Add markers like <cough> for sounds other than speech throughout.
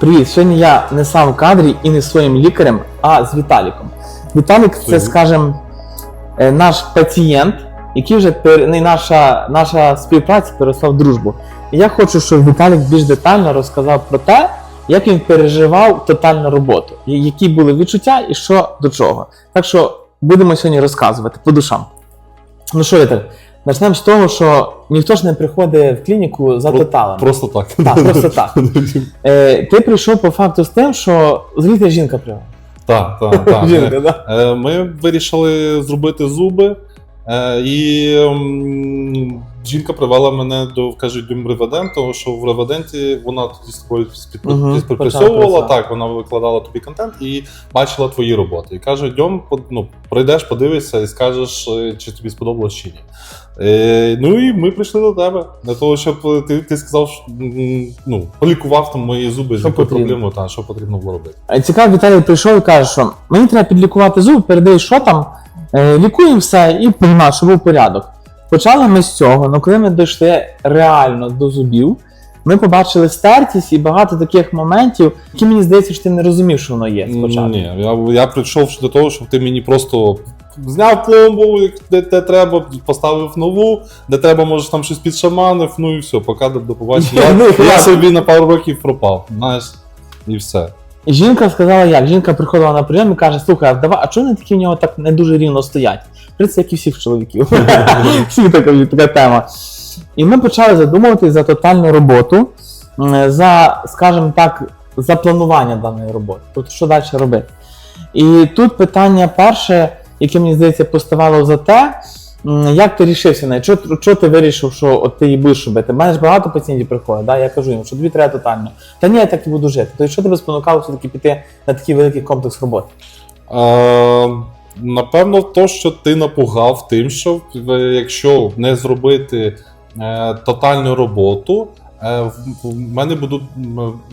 Привіт, сьогодні я не сам в кадрі і не своїм лікарем, а з Віталіком. Віталік це, скажімо, е, наш пацієнт, який вже пер... не, наша, наша співпраця переросла в дружбу. І я хочу, щоб Віталік більш детально розказав про те, як він переживав тотальну роботу, які були відчуття і що до чого. Так що будемо сьогодні розказувати по душам. Ну що, Віталік, почнемо з того, що ніхто ж не приходить в клініку за Про- тоталами. Просто так. Так, просто <laughs> так. Е, ти прийшов по факту з тим, що звідти жінка привела. Так, так, так. <laughs> Жінка, да? Е, Ми вирішили зробити зуби, е, і м, жінка привела мене до кажуть, до Реведент, тому що в Реведенті вона тоді з тобою співпрацьовувала, так, вона викладала тобі контент і бачила твої роботи. І каже: по- ну, прийдеш, подивишся і скажеш, е, чи тобі сподобалось чи ні. Е, ну і ми прийшли до тебе для того, щоб е, ти, ти сказав, що, ну, полікував там мої зуби, з Що проблемою, та, що потрібно було робити. Е, Цікаво, Віталій прийшов і каже, що мені треба підлікувати зуб, передай, що там, лікуємо все і приймав, щоб був порядок. Почали ми з цього, але коли ми дійшли реально до зубів, ми побачили стертість і багато таких моментів, які мені здається, що ти не розумів, що воно є спочатку. Ні, я, я прийшов до того, щоб ти мені просто зняв пломбу, як- де, де треба, поставив нову, де треба, може, там щось підшаманив, ну і все, поки до, побачення. <laughs> Ну, Я, я собі на пару років пропав, знаєш, і все. І жінка сказала, як? Жінка приходила на прийом і каже: слухай, а давай, а чого вони такі в нього так не дуже рівно стоять? В принципі, як і всіх чоловіків. <laughs> Всіх така, така тема. І ми почали задумуватись за тотальну роботу, за, скажімо так, за планування даної роботи. Тобто, що далі робити. І тут питання перше, яке мені здається поставало за те, як ти рішився на що, що ти вирішив, що от ти її будеш робити? Ж багато пацієнтів приходить, да? я кажу їм, що тобі треба тотально. Та ні, я так і буду жити. То що тебе спонукало все-таки піти на такий великий комплекс роботи? Е, напевно, то, що ти напугав тим, що якщо не зробити е, тотальну роботу, е, в, мене будуть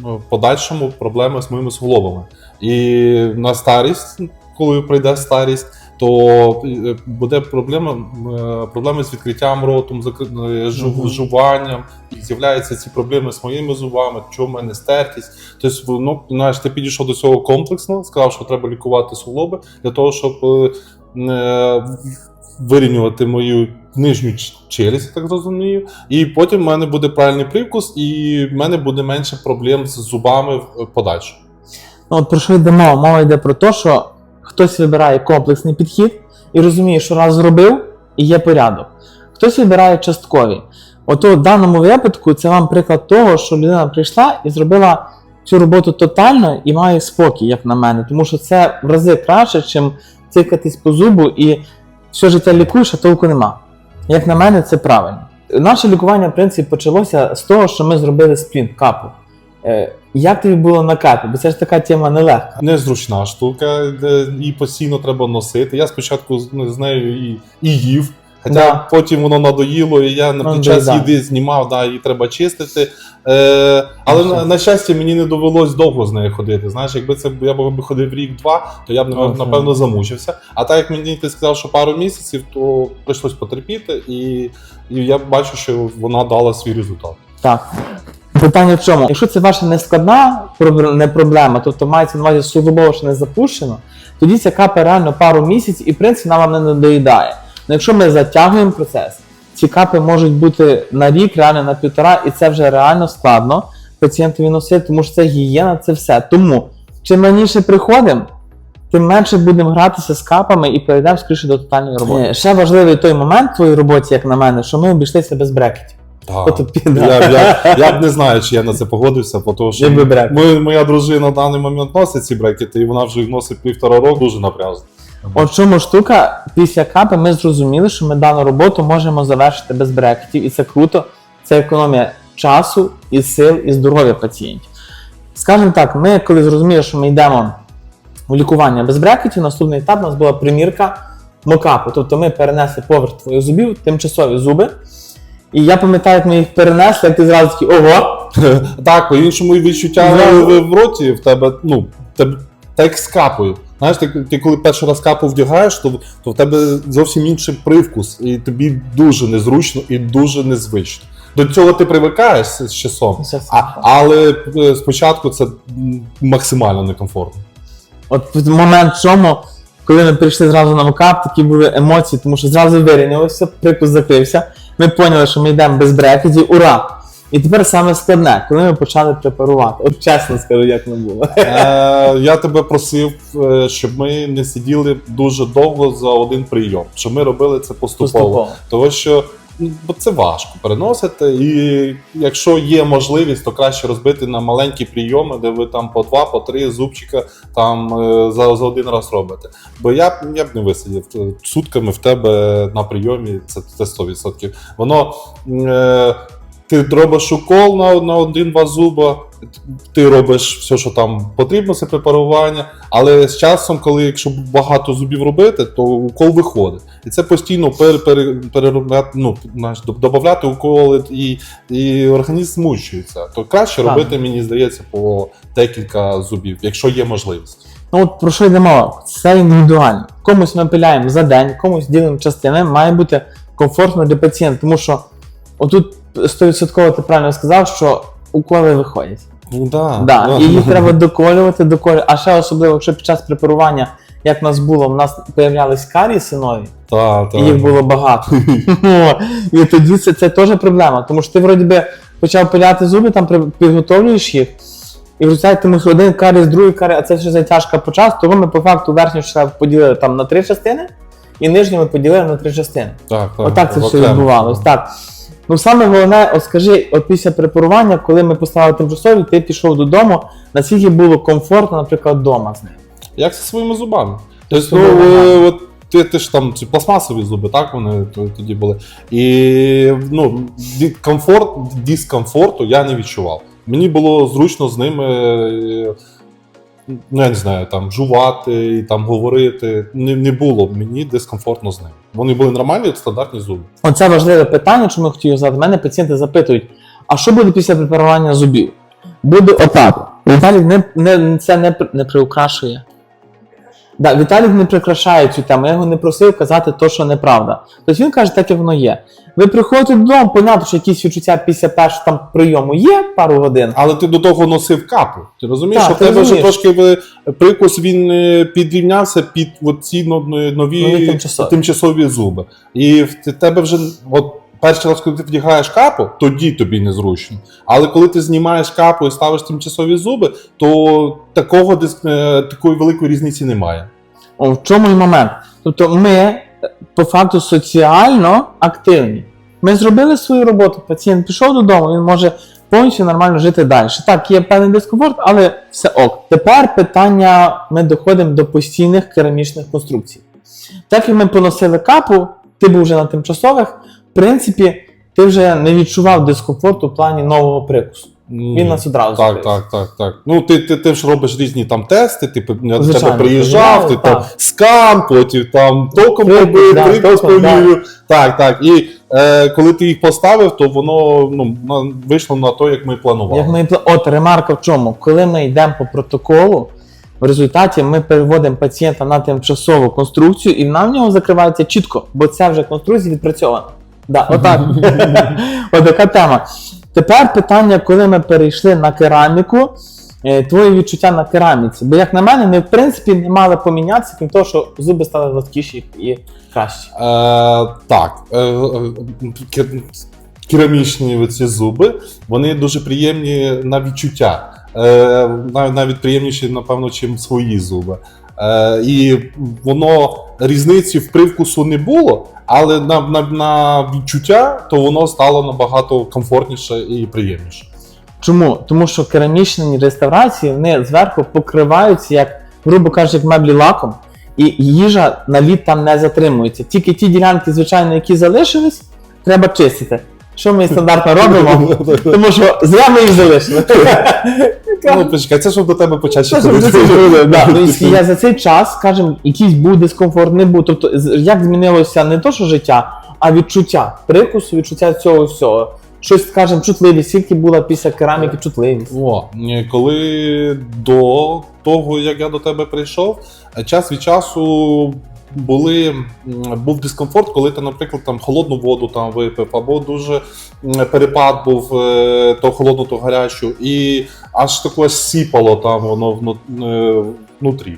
в подальшому проблеми з моїми суглобами. І на старість, коли прийде старість, то е, буде проблема, е, проблеми з відкриттям ротом, закри- е, жуванням, і з'являються ці проблеми з моїми зубами, що в мене стертість. Тобто, ну, знаєш, ти підійшов до цього комплексно, сказав, що треба лікувати суглоби для того, щоб вирівнювати мою нижню челюсть, так розумію. І потім в мене буде правильний привкус, і в мене буде менше проблем з зубами в в подальшому. Ну, от про що йде мова? Мова йде про те, що хтось вибирає комплексний підхід і розуміє, що раз зробив і є порядок. Хтось вибирає частковий. Ото в даному випадку це вам приклад того, що людина прийшла і зробила цю роботу тотально і має спокій, як на мене. Тому що це в рази краще, чим цикатись по зубу і все життя лікуєш, а толку нема. Як на мене, це правильно. Наше лікування, в принципі, почалося з того, що ми зробили сплінт капу. Е, Як тобі було на капі? Бо це ж така тема нелегка. Незручна штука, її постійно треба носити. Я спочатку з, з нею і, і їв. Хоча Да. потім воно надоїло, і я Ну, під час да. їди знімав, да, її треба чистити. Е, але Ну, на, на щастя, мені не довелось довго з нею ходити. Знаєш, якби це я б ходив рік-два, то я б Ну, напевно замучився. А так як мені ти сказав, що пару місяців, то прийшлось потерпіти, і, і я бачу, що вона дала свій результат. Так. Питання в чому? Якщо це ваша нескладна не проблема, тобто мається на увазі суглобово, що не запущено, тоді ця капа реально пару місяців і в принципі вона вам не надоїдає. Ну якщо ми затягуємо процес, ці капи можуть бути на рік, реально на півтора, і це вже реально складно пацієнтові носити, тому що це гігієна, це все. Тому чим раніше приходимо, тим менше будемо гратися з капами і перейдемо скоріше до тотальної роботи. Ще важливий той момент в твоїй роботі, як на мене, що ми обійшлися без брекетів. Так. Я, я, я б не знаю, чи я на це погодився, бо тому що моя, моя дружина на даний момент носить ці брекети, і вона вже їх носить півтора року, дуже напряжно. От чому штука, після капи ми зрозуміли, що ми дану роботу можемо завершити без брекетів, і це круто. Це економія часу і сил, і здоров'я пацієнтів. Скажімо так, ми коли зрозуміли, що ми йдемо у лікування без брекетів, наступний етап у нас була примірка мокапу. Тобто ми перенесли поверх твоїх зубів, тимчасові зуби. І я пам'ятаю, як ми їх перенесли, як ти зразу такий ого! <laughs> Так, по-іншому і відчуття в, в роті в тебе, ну, тебе так як з капою. Знаєш, ти, ти коли перший раз капу вдягаєш, то, то в тебе зовсім інший привкус, і тобі дуже незручно і дуже незвично. до цього ти привикаєш з часом. А, але е, спочатку це максимально некомфортно. От в момент чому, коли ми прийшли зразу на мокап, такі були емоції, тому що зразу вирівнялося, прикус закрився. Ми поняли, що ми йдемо без брекетів, ура! І тепер саме складне, коли ми почали препарувати. От чесно скажу, як не було. Е, я тебе просив, е, щоб ми не сиділи дуже довго за один прийом, щоб ми робили це поступово. Поступово. Тому що бо це важко переносити, і якщо є можливість, то краще розбити на маленькі прийоми, де ви там по два, по три зубчика там е, за, за один раз робите. Бо я я б не висидів е, сутками в тебе на прийомі, це, це 100%. Воно. Е, ти робиш укол на, на один-два зуба, ти робиш все, що там потрібно, це препарування, але з часом, коли якщо багато зубів робити, то укол виходить. І це постійно пер, пер, переробляти, ну, додавати уколи, і, і організм змучується. То краще Так. робити, мені здається, по декілька зубів, якщо є можливість. Ну от про що йде мова? Це індивідуально. Комусь ми пиляємо за день, комусь ділимо частини, має бути комфортно для пацієнта, тому що отут 100% ти правильно сказав, що уколи виходять. Ну да, Да, і їх треба доколювати, доколювати. А ще особливо, якщо під час препарування, як в нас було, в нас появлялись каріси нові, Та, та. і їх було багато. <laughs> і тоді це, це теж проблема, тому що ти вроді би почав пиляти зуби, там підготовлюєш їх, і в результаті ти мусиш один каріс, другий каріс, а це ще затяжка по часу, тому ми по факту верхню ще поділили там на три частини, і нижню ми поділили на три частини. Так, так, Отак це все відбувалось. Так. Ну саме головне, от скажи, от після препарування, коли ми поставили тимчасові, ти пішов додому, наскільки було комфортно, наприклад, вдома з ним. Як зі своїми зубами. Тобто, ну, е, от ти, ти ж там ці пластмасові зуби, так вони то- тоді були. І ну, ді- комфорт, дискомфорту я не відчував. Мені було зручно з ними, е, ну я не знаю, там жувати, і там говорити. Не, не було мені дискомфортно з ними. Вони були нормальні, як стандартні зуби. Оце важливе питання, чому я хотів задати. Мене пацієнти запитують: а що буде після препарування зубів? Буде отак. Далі не, не, це не, не приукрашує. Да, Віталік не прикрашає цю тему, я його не просив казати то, що неправда. Тобто він каже, так як воно є. Ви приходите додому, понятно, що якісь відчуття після першого там прийому є пару годин. Але ти до того носив капу. Ти розумієш, що в тебе вже трошки прикус він е, підрівнявся під ці нові, Нові тимчасові. тимчасові зуби. І в тебе вже от. Перший раз, коли ти вдягаєш капу, тоді тобі незручно. Але коли ти знімаєш капу і ставиш тимчасові зуби, то такого е, такої великої різниці немає. О, в чому і момент? Тобто ми е, по факту соціально активні. Ми зробили свою роботу, пацієнт пішов додому, він може повністю нормально жити далі. Так, є певний дискомфорт, але все ок. Тепер питання: ми доходимо до постійних керамічних конструкцій. Так як ми поносили капу, ти був вже на тимчасових, принципі, ти вже не відчував дискомфорту в плані нового прикусу. Він нас одразу Так, закрився. так, так, так. Ну, ти, ти, ти ж робиш різні там тести, ти я до Звичайно, тебе приїжджав, ти так. там скам, потім там током Прикус, побив, да, прикус током, да. Так, так. І е, коли ти їх поставив, то воно ну, на- вийшло на те, як ми планували. Як ми пла- От ремарка в чому? Коли ми йдемо по протоколу, в результаті ми переводимо пацієнта на тимчасову конструкцію, і вона в нього закривається чітко, бо ця вже конструкція відпрацьована. Да, отак. <laughs> Отака тема. Тепер питання, коли ми перейшли на кераміку, е, твої відчуття на кераміці. Бо, як на мене, вони в принципі не мали помінятися, крім того, що зуби стали гладкіші і кращі. Е, так. Е, кер- керамічні ці зуби, вони дуже приємні на відчуття. Навіть приємніші, напевно, чим свої зуби. І воно різниці в привкусу не було, але на, на, на відчуття то воно стало набагато комфортніше і приємніше. Чому? Тому що керамічні реставрації вони зверху покриваються, як, грубо кажучи, як меблі лаком, і їжа на лід там не затримується. Тільки ті ділянки, звичайно, які залишились, треба чистити. Що ми стандартно робимо? <laughs> Тому що зря ми їх залишили. <laughs> Ну, почекай, це щоб до тебе почати. Ну, і я за цей час, скажімо, якийсь був дискомфорт, не був. Тобто, як змінилося не то, що життя, а відчуття прикусу, відчуття цього всього. Щось, скажімо, чутливість, скільки була після кераміки чутливість. О, коли до того, як я до тебе прийшов, час від часу були, був дискомфорт, коли ти, наприклад, там холодну воду там випив, або дуже перепад був е, то холодну, то гарячу, і аж таке сіпало там воно е, внутрі.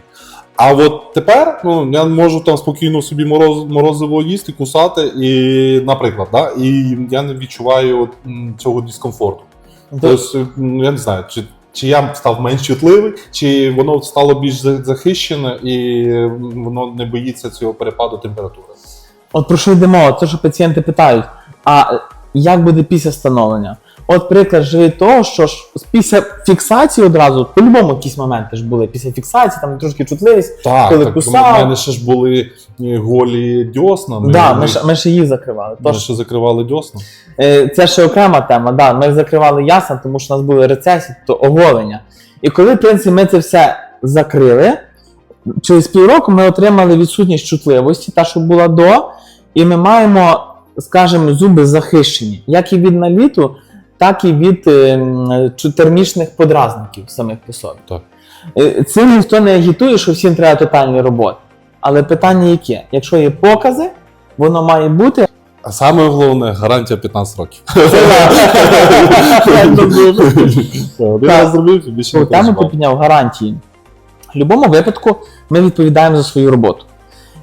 А от тепер ну, я можу там спокійно собі мороз, морозиво їсти, кусати, і, наприклад, да, і я не відчуваю цього дискомфорту. Тобто, я не знаю, чи, чи я став менш чутливий, чи воно стало більш захищене і воно не боїться цього перепаду температури. От про що йде мова? Це що пацієнти питають, а як буде після встановлення? От приклад живий того, що ж після фіксації одразу, по-любому якісь моменти ж були після фіксації, там трошки чутливість. Так, Коли так кусав. у мене ще ж були е, голі дьосна. Ми, да, ми, ми, ще, ми ще їх закривали. ми Тож, ще закривали дьосна. е, це ще окрема тема. Да, ми закривали ясно, тому що у нас були рецесії, то оголення. І коли, в принципі, ми це все закрили, через півроку ми отримали відсутність чутливості, та, що була до, і ми маємо, скажімо, зуби захищені, як і від наліту, так і від е, термічних подразників самих по собі. Так. Е, Цим ніхто не агітує, що всім треба тотальні роботи. Але питання яке? Якщо є покази, воно має бути. А саме головне гарантія 15 років. Ти підняв гарантії. В будь-якому випадку ми відповідаємо за свою роботу.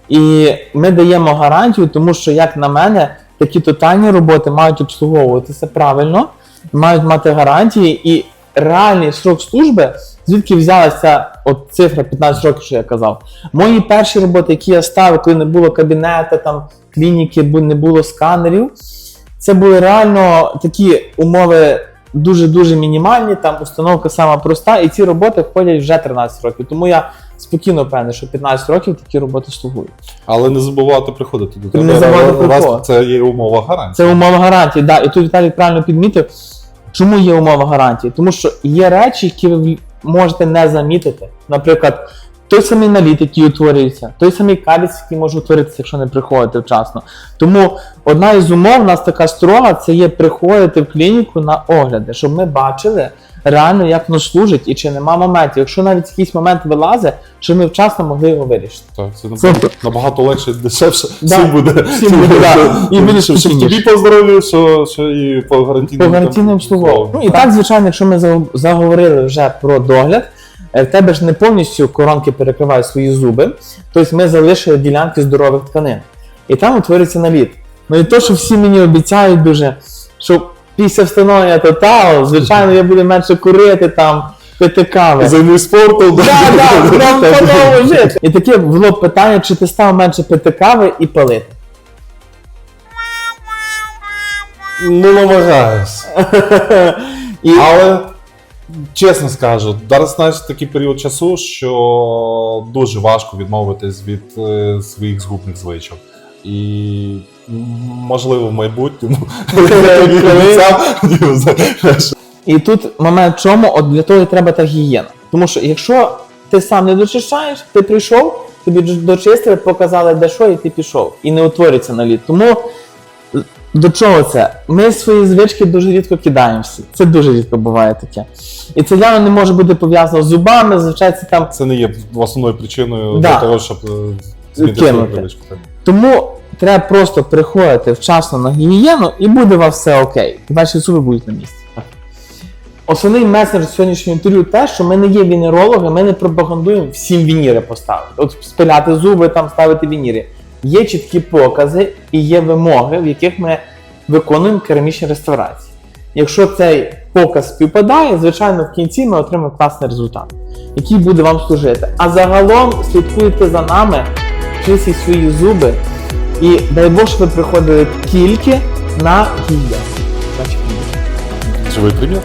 І ми даємо гарантію, тому що, як на мене, такі тотальні роботи мають обслуговуватися правильно, мають мати гарантії і реальний срок служби, звідки взялася от цифра 15 років, що я казав. Мої перші роботи, які я ставив, коли не було кабінету, там клініки, не було сканерів, це були реально такі умови дуже-дуже мінімальні, там установка сама проста, і ці роботи входять вже 13 років. Тому я спокійно впевнений, що 15 років такі роботи слугують. Але не забувати приходити до Не тебе. забувати вас приходити. Це є умова гарантії. Це умова гарантії. Да. І тут Віталій правильно підмітив, чому є умова гарантії? Тому що є речі, які ви можете не замітити. Наприклад, той самий наліт, який утворюється, той самий каліць, який може утворитися, якщо не приходити вчасно. Тому одна із умов у нас така строга, це є приходити в клініку на огляди, щоб ми бачили реально, як воно служить і чи нема моментів. Якщо навіть якийсь момент вилазить, щоб ми вчасно могли його вирішити. Так, це набагато, набагато легше дешевше. Да, Всім буде. всім буде, да. І більш що, що тобі поздоровлю, що, що і по гарантійним. По гарантійним обслуговуванню. Ну і так, звичайно, якщо ми за- заговорили вже про догляд, в тебе ж не повністю коронки перекривають свої зуби, тобто ми залишили ділянки здорових тканин. І там утворюється наліт. Ну і то, що всі мені обіцяють дуже, що після встановлення тоталу, звичайно, я буду менше курити там, пити кави. Займусь спортом. Да, да, прям <laughs> по-новому жити. І таке було питання, чи ти став менше пити кави і палити. Ну, намагаюсь. <laughs> І Але чесно скажу, зараз знаєш такий період часу, що дуже важко відмовитись від е, своїх згубних звичок. І можливо в майбутньому <laughs> <laughs> І тут момент в чому, от для того і треба та гігієна. Тому що якщо ти сам не дочищаєш, ти прийшов, тобі дочистили, показали, де що, і ти пішов. І не утворюється наліт. Тому до чого це? Ми свої звички дуже рідко кидаємо всі. Це дуже рідко буває таке. І це явно не може бути пов'язано з зубами, звичайно, це там. Це не є основною причиною Да. для того, щоб е, змінити. Тому треба просто приходити вчасно на гігієну і буде у вас все окей. Ваші зуби будуть на місці. Основний меседж сьогоднішнього інтерв'ю те, що ми не є вінерологи, ми не пропагандуємо всім вініри поставити. От спиляти зуби, там ставити вініри. Є чіткі покази і є вимоги, в яких ми виконуємо керамічні реставрації. Якщо цей показ співпадає, звичайно, в кінці ми отримаємо класний результат, який буде вам служити. А загалом слідкуйте за нами, чистіть свої зуби, і дай Бог, щоб ви приходили тільки на ні. Живий примір.